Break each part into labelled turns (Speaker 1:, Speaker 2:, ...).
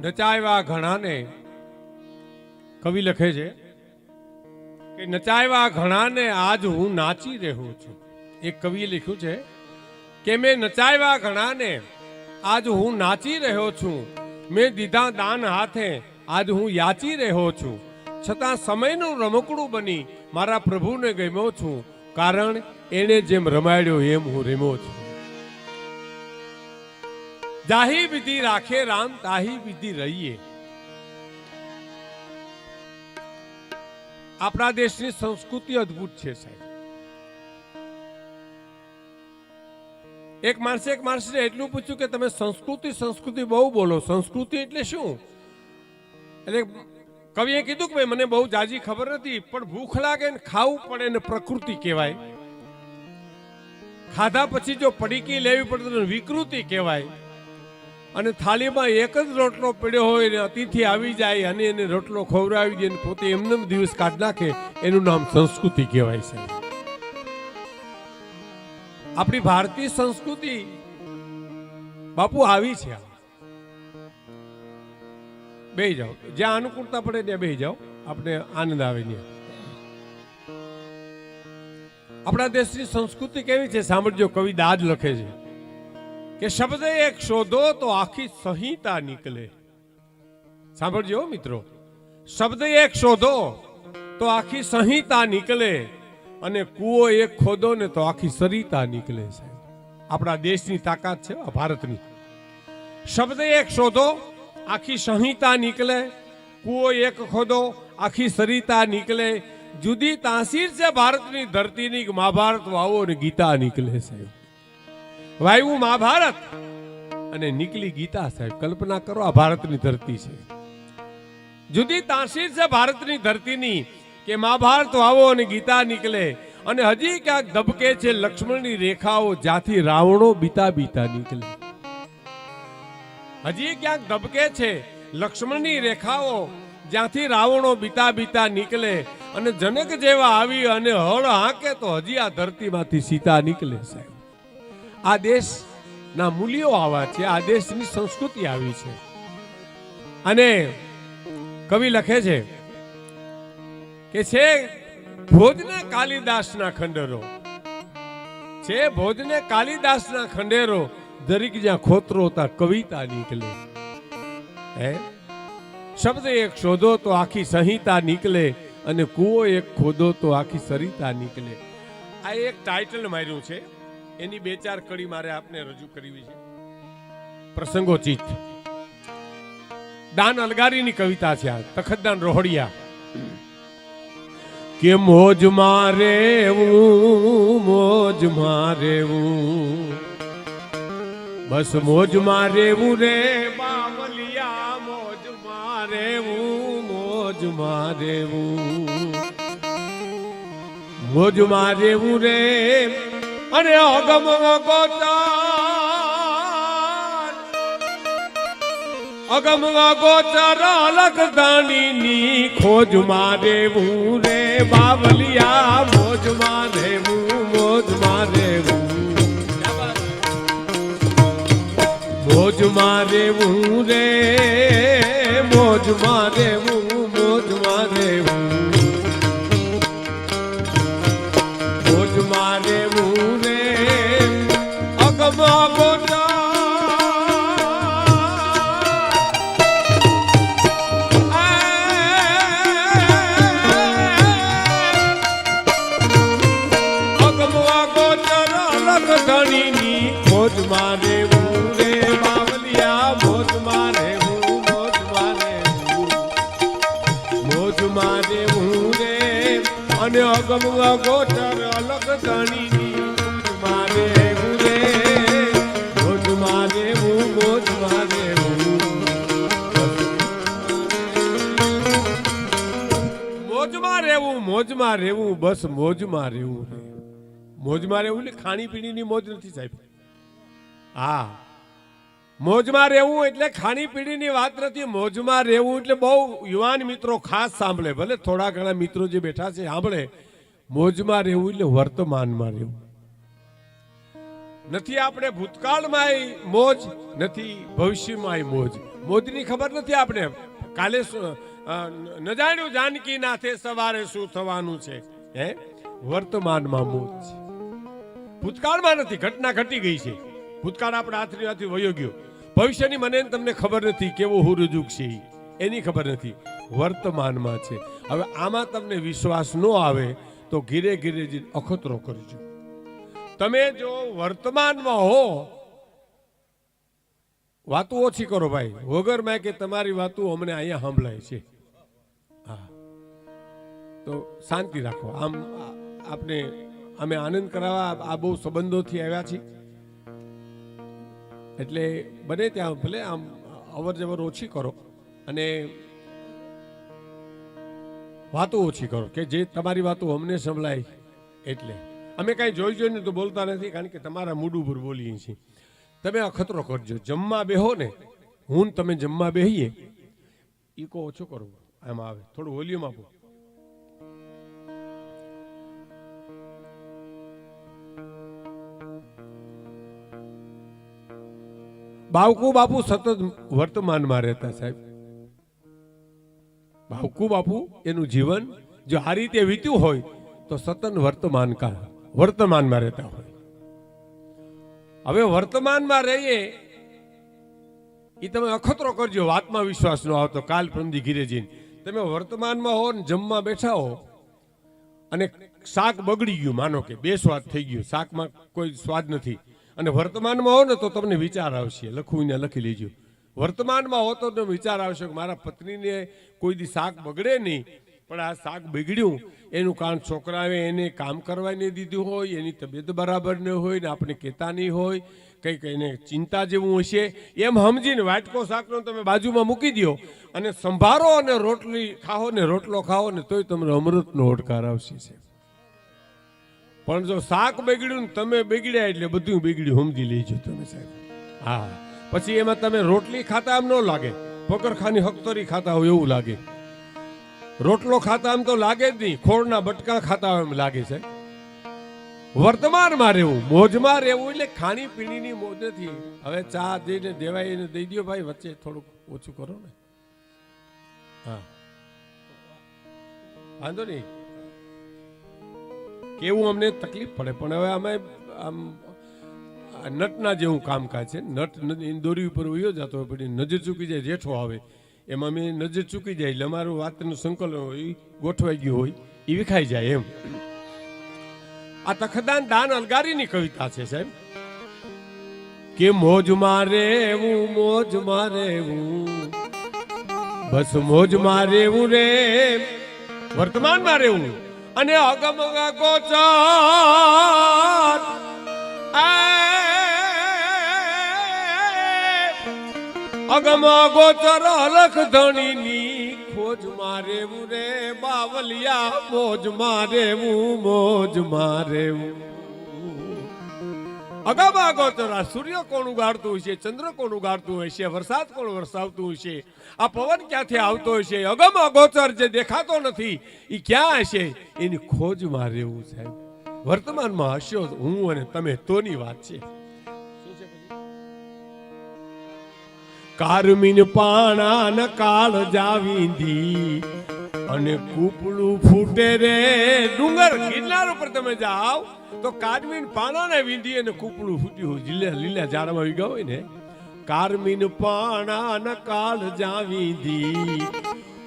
Speaker 1: નચાવ્યા ઘણાને, કવિ લખે છે કે નચાવ્યા ઘણાને આજ હું નાચી રહ્યો છું. એક કવિએ લખ્યું છે કે મેં નચાવ્યા ઘણાને આજ હું નાચી રહ્યો છું. મેં દીધા દાન હાથે આજ હું યાચી રહ્યો છું. છતાં સમયનું રમકડું બની મારા પ્રભુને ગમ્યો છું. કારણ એણે જેમ રમાડ્યો એમ હું રમ્યો છું. જાહી વિધિ રાખે રામ, દાહી વિધિ રહીએ. આપણા દેશની સંસ્કૃતિ અદ્ભુત છે સાહેબ. એક માણસે એક માણસને એટલું પૂછ્યું કે તમે સંસ્કૃતિ સંસ્કૃતિ બહુ બોલો. સંસ્કૃતિ એટલે શું? એટલે કવિએ કીધું કે ભાઈ, મને બહુ જાજી ખબર નથી, પણ ભૂખ લાગે ને ખાવું પડે ને પ્રકૃતિ કહેવાય. ખાધા પછી જો પડીકી લેવી પડે તો વિકૃતિ કહેવાય. અને થાળીમાં એક જ રોટલો પડ્યો હોય અને અતિથિ આવી જાય અને એને રોટલો ખવડાવી દે પોતે એમને દિવસ કાઢ નાખે, એનું નામ સંસ્કૃતિ કહેવાય છે. આપણી ભારતીય સંસ્કૃતિ બાપુ આવી છે બે જાઓ. જ્યાં અનુકૂળતા પડે ત્યાં બે જાઓ. આપણે આનંદ આવે ત્યાં. આપણા દેશની સંસ્કૃતિ કેવી છે? સાંભળજો, કવિ દાદ લખે છે. કે શબ્દ એક શોધો તો આખી સંહિતા નીકળે. સાંભળજો મિત્રો. શબ્દ એક શોધો તો આખી સંહિતા નીકળે અને કૂવો એક ખોદો ને તો આખી સરિતા નીકળે છે આપણા દેશની તાકાત છે ભારતની. શબ્દ એક શોધો, આખી સંહિતા નીકળે, કૂવો એક ખોદો, આખી સરિતા નીકળે. જુદી તાસીર છે ભારતની ધરતીની મહાભારત વાવો ને ગીતા નીકળે સાહેબ. વાયુ મહાભારત. અને નીકળી ગીતા સાહેબ, કલ્પના કરો આ ભારતની ધરતી છે. જુદી તાસીર છે ભારતની ધરતીની કે મહાભારત વાવો અને ગીતા નીકળે. અને હજી ક્યાંક ધબકે છે લક્ષ્મણની રેખાઓ જ્યાંથી રાવણો બીતા બીતા નીકળે. હજી ક્યાંક ધબકે છે લક્ષ્મણની રેખાઓ જ્યાંથી રાવણો બીતા બીતા નીકળે. અને જનક જેવા આવી અને હળ હાંકે તો હજી આ ધરતીમાંથી સીતા નીકળે સાહેબ. આ દેશના મૂલ્યો આવા છે આ દેશની સંસ્કૃતિ આવી છે. અને કવિ લખે છે કે છે, ભોજને કાલિદાસના ખંડેરો. છે, ભોજને કાલિદાસના ખંડેરો, દરેક જ્યાં ખોતરો તા કવિતા નીકળે. હે? શબ્દ એક શોધો તો આખી સંહિતા નીકળે અને કૂવો એક ખોદો તો આખી સરિતા નીકળે. આ એક ટાઇટલ માર્યું છે. એની બે ચાર કડી મારે આપને રજૂ કરવી છે. પ્રસંગોચિત. દાન અલગારીની કવિતા છે આ, તખતદાન રોહડિયા. કે મોજ મારે મોજ મારે બસ મોજ મારે રે, બાવલિયા, મોજ મારેવું મોજ મારે મોજ મારે રે અને અગમ ગોચર અગમ ગોચર અલગ દાણીની ખોજ મારેવું રે, બાવલિયા મોજ મારેવું મોજ મારેવું મોજ મારેવું રે મોજ મારેવું મોજ મારેવું મોજ મોજમાં રહેવું મોજમાં રહેવું, બસ મોજમાં રહેવું મોજમાં રહેવું એટલે ખાણીપીણીની મોજ નથી સાહેબ. હા. મોજમાં રહેવું એટલે ખાણીપીણીની વાત નથી, મોજમાં રહેવું એટલે બહુ યુવાન મિત્રો ખાસ સાંભળે, ભલે થોડા ઘણા મિત્રો જે બેઠા છે સાંભળે. મોજમાં રહેવું એટલે વર્તમાનમાં રહેવું. નથી આપણે ભૂતકાળમાં મોજ, નથી ભવિષ્યમાં મોજ. મોજની ખબર નથી આપણે. કાલે ન જાણ્યું જાનકી નાથે સવારે શું થવાનું છે? હે? વર્તમાનમાં મોજ છે. ભૂતકાળમાં નથી, ઘટના ઘટી ગઈ છે. ભૂતકાળ આપણા હાથની હાથથી વયો ગયો. ભવિષ્યની મને તમને ખબર નથી કેવો હુરુજુગ છે એની ખબર નથી. વર્તમાનમાં છે. હવે આમાં તમને વિશ્વાસ ન આવે તો ઘીરે ઘીરે જઈને અખતરો કરજો. તમે જો વર્તમાનમાં હો, વાતો ઓછી કરો ભાઈ. વગર મેં કે તમારી વાતો અમને અહીંયા સંભળાય છે. હા તો શાંતિ રાખો. આમ આપને, અમે આનંદ કરાવવા આ બહુ સંબંધોથી આવ્યા છીએ. એટલે બને ત્યાં ભલે આમ અવર જવર ઓછી કરો અને વાતો ઓછી કરો કે જે તમારી વાતો અમને સંભળાય એટલે. અમે કાંઈ જોઈ જોઈને તો બોલતા નથી, કારણ કે તમારા મૂડ ઉપર બોલીએ છીએ. તમે અખતરો કરજો. જમવા બેહો ને, હું તમે જમવા બેહીએ. ઈકો ઓછો કરો. એમ આવે. થોડું વોલ્યુમ આપો. બાવકુ બાપુ સતત વર્તમાનમાં રહેતા સાહેબ. બાવકુ બાપુ એનું જીવન જો આ રીતે વીત્યું હોય તો સતત વર્તમાન કા વર્તમાનમાં રહેતા હોય. હવે વર્તમાનમાં રહીએ એ તમે અખતરો કરજો, વાતમાં વિશ્વાસ ન આવતો, કાલ પ્રમદી ગીરેજી તમે વર્તમાનમાં હો ને જમવા બેઠા હો, અને શાક બગડી ગયું, માનો કે, બે સ્વાદ થઈ ગયું, શાકમાં કોઈ સ્વાદ નથી. અને વર્તમાનમાં હો ને તો તમને વિચાર આવશે. લખવું લખી લેજો. વર્તમાનમાં હો તો વિચાર આવશે કે મારા પત્નીને કોઈ દી શાક બગડે નહીં, પણ આ શાક બગડ્યું. એનું કારણ છોકરાએ એને કામ કરવા નહીં દીધું હોય, એની તબિયત બરાબર ન હોય ને આપણે કહેતા નહીં હોય, કંઈક એને ચિંતા જેવું હશે. એમ સમજીને વાટકો શાકનો તમે બાજુમાં મૂકી દો અને સંભારો અને રોટલી ખાઓ ને રોટલો ખાઓ ને તોય તમને અમૃતનો ઓડકાર આવશે છે પણ જો શાક બગડ્યું ને તમે બગડ્યા એટલે બધું બગડ્યું, સમજી લેજો તમે સાહેબ. હા. પછી એમાં તમે રોટલી ખાતા આમ ન લાગે. પકરખાની હકતરી ખાતા હોય એવું લાગે. રોટલો ખાતા આમ તો લાગે જ નહીં. ખોળના બટકા ખાતા હોય એમ લાગે છે. વર્તમાનમાં રહેવું, મોજમાં રહેવું એટલે ખાણી પીણીની મોજ નથી. હવે ચા જઈને દેવાય એને દઈ દો ભાઈ, વચ્ચે થોડુંક ઓછું કરો ને. હા. વાંધો નહીં. કેવું અમને તકલીફ પડે? પણ હવે અમે આમ નટના જેવું કામકાજ છે. નટ દોરી ઉપર ઉયો જતો હોય, પછી નજર ચૂકી જાય, જેઠો આવે. એમાં અમે નજર ચૂકી જાય એટલે અમારું વાતનું સંકલન હોય, ગોઠવાઈ ગયું હોય એ વિખાઈ જાય એમ. આ તખદાન દાન અલગારીની કવિતા છે, સાહેબ. કે મોજ મારે એવું મોજ મારે એવું બસ મોજ મારે એવું રે. વર્તમાનમાં રહેવું. અને અગમ ગોચર. અગમ ગોચર અલખ ધણીની ખોજ મારેવું રે, બાવલિયા મોજ મારેવું મોજ મારેવું. અગાબા અગોચરા સૂર્ય કોણ ઉગાડતું હશે ચંદ્ર કોણ ઉગાડતું હશે વરસાદ કોણ વરસાવતું છે, આ પવન ક્યાંથી આવતો હશે અગમ અગોચર જે દેખાતો નથી એ ક્યાં હશે? એની ખોજમાં રહેવું સાહેબ વર્તમાનમાં હશો હું અને તમે તોની વાત છે. કારમીન પાણા ન કાળ જાવીંધી અને કૂપલું ફૂટે રે. ડુંગર ગિરનાર ઉપર તમે જાઓ તો કારમીન પાણાને વીંધી અને કૂપડું ફૂટ્યું હોય. લીલા લીલા ઝાડમાં વીગા હોય ને. કારમીન પાણા ન જાવી દી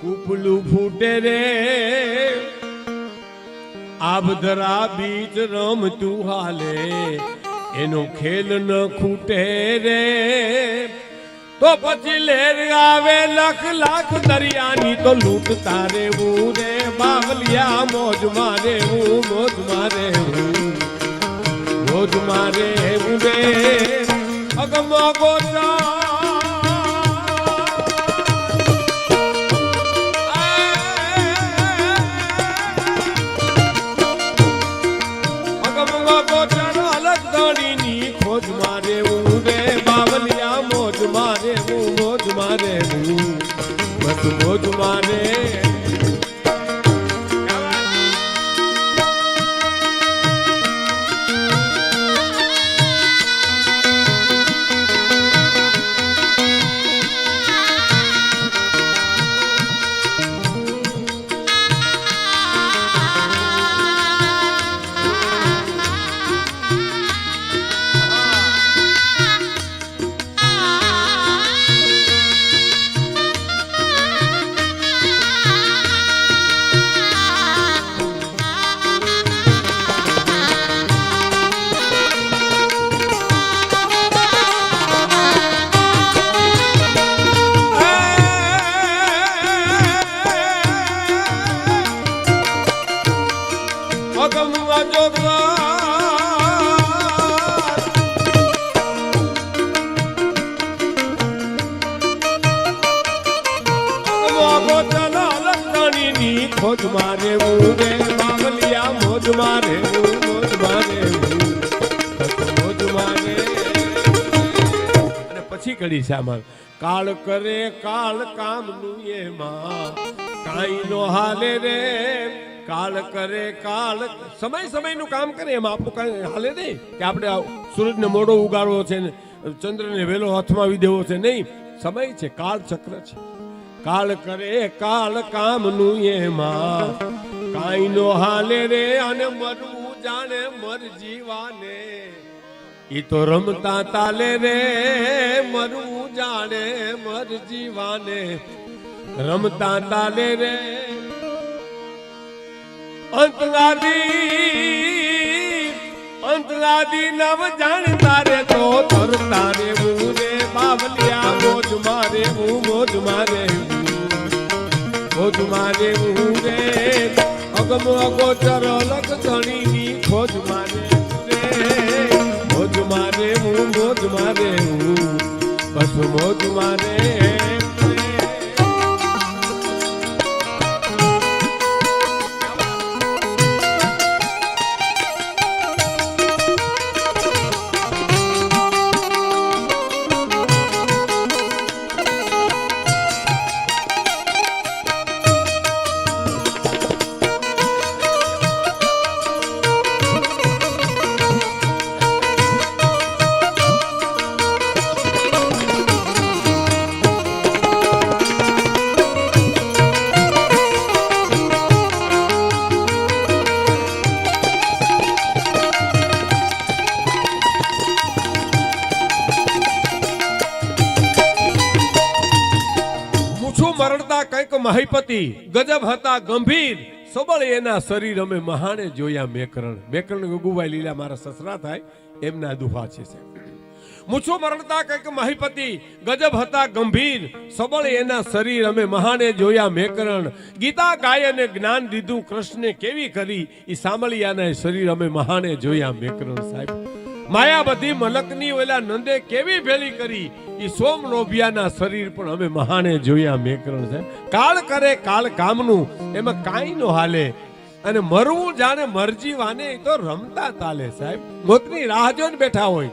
Speaker 1: કૂપલું ફૂટે રે. આબધરા બીચ રમતું હાલે. એનો ખેલ ન ખૂટે રે. તો પછી લેર આવે લખ લાખ દરિયાની તો લૂંટ તારે રે, બાવલિયા મોજ મારે હું, મોજ મારે હું. મોજ મારે હું રે. અગમ ગોચા ખોજ મારે રે બાવલિયા મોજ મારે મોજ મારે મોજ મારે. અને પછી કડી આમાં કાળ કરે કાળ કામનું એમાં કાઈ નો હાલે રે, કાળ કરે કાળ. સમય સમયનું કામ કરે એમાં આપણું કાંઈ હાલે નહીં. કે આપણે સૂરજને મોડો ઉગાડવો છે ને, ચંદ્રને વહેલો હાથમાં આવી દેવો છે નહીં. સમય છે કાળ ચક્ર છે. કાળ કરે કાળ કામનું એમાં. કાઈ નો હાલે રે અને મરવું જાણે મર જીવાને. ઈ તો રમતા તાલે રે, મરવું જાણે મર જીવાને. રમતા તાલે રે. અંતલાદી અંતલાદી નવ જાણતા રે તો તરતા રે હું રે. બાવલિયા મોજ મારે, હું મોજ મારે. હું. મોજ મારે હું રે. અગમ અગોચર અલગ ધણીની ખોજ મારે હું રે. મોજ મારે હું મોજ મારે હું બસ મોજ મારે મહિપતિ ગજબ હતા, ગંભીર. સબળ એના શરીર અમે મહાને જોયા મેકરણ. મેકરણ ગગુભાઈ લીલા મારા સસરા થાય, એમના દુહા છે મૂછો મરણતા કંઈક મહિપતિ, ગજબ હતા, ગંભીર. સબળ એના શરીર અમે મહાને જોયા મેકરણ. ગીતા ગાય અને જ્ઞાન દીધું, કૃષ્ણે કેવી કરી એ સાંભળ્યાના શરીર અમે મહાને જોયા મેકરણ સાહેબ. માયા બધી મલકની ઓલા નંદે કેવી ભેળી કરી? એ સોમ લોભિયાના શરીર પણ અમે મહાને જોયા, મેકરણ છે કાળ કરે કાળ કામનું, એમાં કાંઈ નો હાલે. અને મરવું જાણે મરજી વાને એ તો રમતા તાલે સાહેબ. મોતની રાહ જોઈને બેઠા હોય.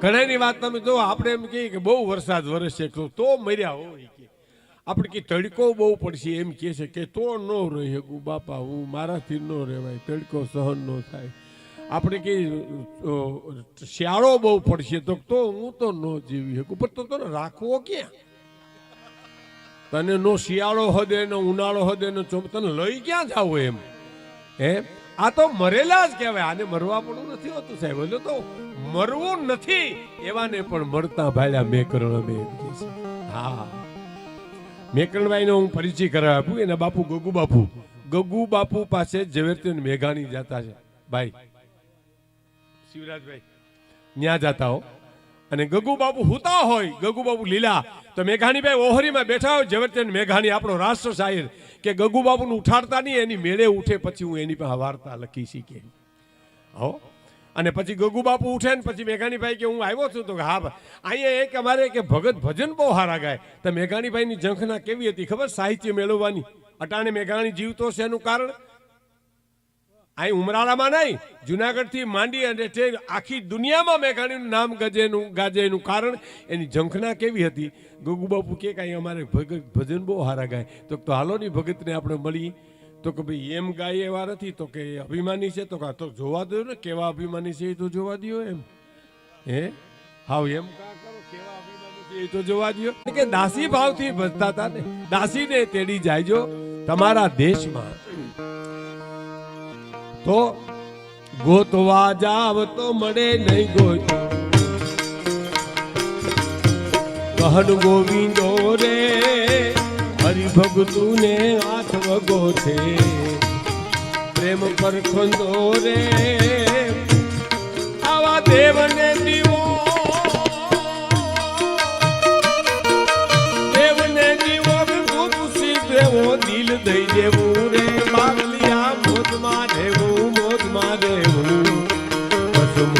Speaker 1: ઘણાની વાત તમે જો, આપણે એમ કહીએ કે બહુ વરસાદ વરસે તો મર્યા હોય કે. આપણે કે તડકો બહુ પડશે એમ કહે છે કે તો ન રહી બાપા, હું મારાથી ન રહેવાય, તડકો સહન ન થાય. આપણે કે શિયાળો બહુ પડશે તો તો હું તો ન જીવી શકું. પણ તો તને રાખવો ક્યાં? તને નો શિયાળો હદે, નો ઉનાળો હદે, નો ચોમ, તને લઈ ક્યાં જાવ એમ? હે? આ તો મરેલા જ કહેવાય. આને મરવા પણ નથી હોતું સાહેબ. એટલે તો મરવું નથી. એવાને પણ મરતા ભાલ્યા મેકરણ અમે એમ કહે છે. હા. મેકરણભાઈનો હું પરિચય કરાવી આપું. એના બાપુ ગગુ બાપુ ગગુ બાપુ પાસે ઝવેરચંદ મેઘાણી જતા છે. ભાઈ શિવરાજભાઈ. ન્યા જતા હો. અને ગગુ બાબુ હુતા હોય ગગુ બાબુ લીલા. તો મેઘાણીભાઈ ઓહરીમાં બેઠા હોય, ઝવેરચંદ મેઘાણી, આપણો રાષ્ટ્ર શાયર કે ગગુ બાબુને ઉઠાડતા નહીં, એની મેળે ઉઠે, પછી હું એની પાસે વાર્તા લખી શીખે. હો? અને પછી ગગુ બાપુ ઉઠે ને પછી મેઘાણીભાઈ કે હું આવ્યો છું, તો હા, અહીંયા એક અમારે કે ભગત ભજન બહુ હારા ગાય. તો મેઘાણીભાઈની ઝંખના કેવી હતી ખબર? સાહિત્ય મેળવવાની. અટાણે મેઘાણી જીવતો છે એનું કારણ? અહીં ઉમરાળામાં નહીં, જુનાગઢથી માંડી અને તે આખી દુનિયામાં મેઘાણીનું નામ ગજેનું ગાજે એનું કારણ એની ઝંખના કેવી હતી? ગગુ બાપુ કે કાંઈ અમારે ભજન બહુ હારા ગાય. તો હાલો ની ભગતને આપણે મળી. તો કે ભાઈ એમ ગાય એવા નથી, તો કે અભિમાની છે, તો કા તો જોવા દો ને, કેવા અભિમાની છે એ તો જોવા દો એમ. હે? હાવ એમ એ તો જોવા દો કે દાસી ભાવથી ભજતા હતા ને, દાસીને તેડી જાયજો તમારા દેશમાં. તો ગોતવા જાવ તો મળે નહીં ગોત કહન ગોવિંદો રે હરિભગતુને હાથ વગો છે પ્રેમ પર ખંદો રે, આવા દેવને દીવો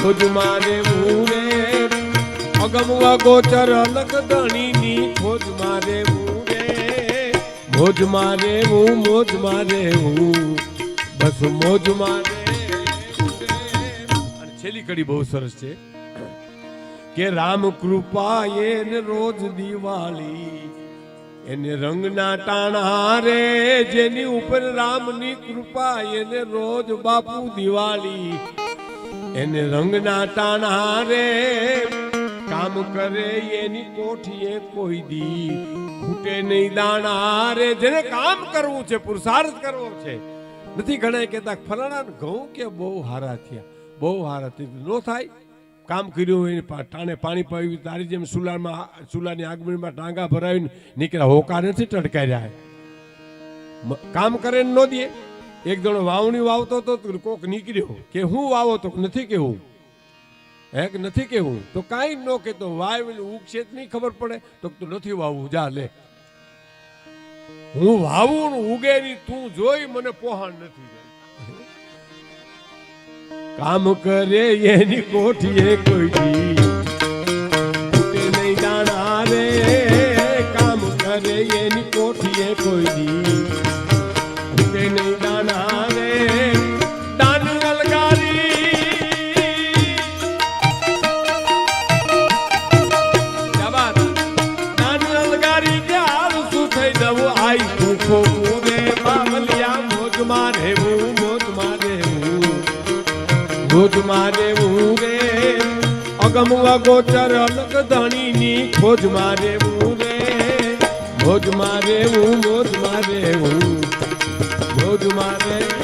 Speaker 1: બસ મોજમાં રહેવું રે અગમ ગોચર અલગ ધણીની ખોજમાં રહેવું રે હું મોજ મારે હું. બસ મોજ મારે અને છેલ્લી કડી બહુ સરસ છે. કે રામ કૃપા એને રોજ દિવાળી. એને રંગના ટાણા રે, જેની ઉપર રામની કૃપા એને રોજ બાપુ દિવાળી. એને રંગના ટાણા રે કામ કરે એની કોઠીએ કોઈ દી. ખૂટે નહીં દાણા રે જેને કામ કરવું છે પુરુષાર્થ કરવો છે. નથી ઘણા કહેતા ફલાણા ઘઉં કે બહુ હારા થયા. બહુ હારા થયા. નો થાય. કામ કર્યું હોય ટાણે પાણી પાવ્યું તારી જેમ સુલામાં સુલાની આગમણીમાં ટાંગા ભરાવીને નીકળ્યા. હોકા નથી ટટકાર્યા. રહ્યા કામ કરે ન દે. એક જણો વાવણી વાવતો તો કોક નીકળ્યો કે હું વાવો તો નથી કેવું? હે કે નથી કેવું? તો કાંઈ ન કેતો વાવેલું ઉગશે જ નહીં ખબર પડે. તો તું નથી વાવવું, જા લે. હું વાવું ઉગેરી તું જોઈ મને પોહાણ નથી કામ કરે એની કોઠીએ કોઈ મારે હું? હું મારે